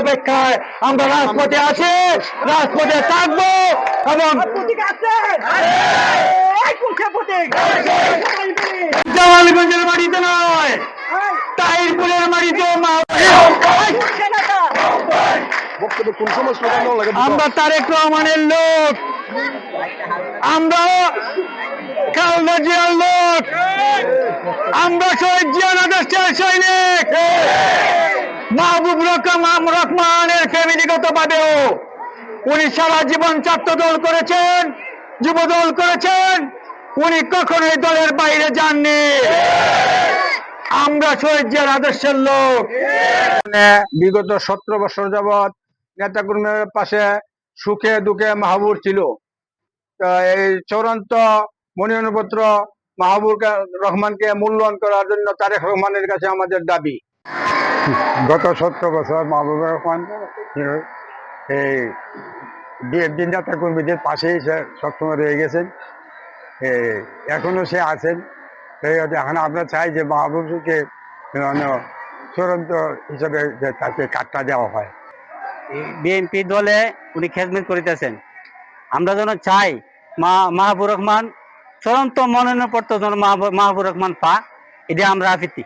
অপেক্ষায় আমরা রাজপথে আছি রাজপথে থাকব এবং জামালগঞ্জের মাটিতে নয় দেওয়া লাগে? আমরা তারেক রহমানের লোক। আমরা খালদা জিয়ার লোক। আমরা শহীদ জিয়ান আদর্শের সৈনিক। মাহবুব রকম রহমানের ফ্যামিলিগত ভাবেও উনি সারা জীবন ছাত্র দল করেছেন, যুব দল করেছেন। উনি কখনোই দলের বাইরে যাননি। আমরা শহীদ আদর্শের লোক। বিগত সতেরো বছর যাবৎ নেতাকর্মীর পাশে সুখে দুঃখে মাহবুব ছিল। এই চূড়ান্ত মনোনয়নপত্র মাহবুব রহমানকে মূল্যায়ন করার জন্য তারেক রহমানের কাছে আমাদের দাবি। গত সতেরো বছর মাহবুবুর রহমান এই বিএনপি নেতা কর্মীদের পাশেই সে সবসময় রয়ে গেছেন। এই এখনও সে আছেন। এখন আমরা চাই যে মাহবুবকে চূড়ান্ত হিসাবে তাকে কাটটা দেওয়া হয়। বিএনপি দলে উনি খেদমত করিতেছেন। আমরা যেন চাই মা, মাহবুর রহমান চূড়ান্ত মনোনয়ন পত্র যেন মাহবুব মাহবুর রহমান পা এটা আমরা আপিতি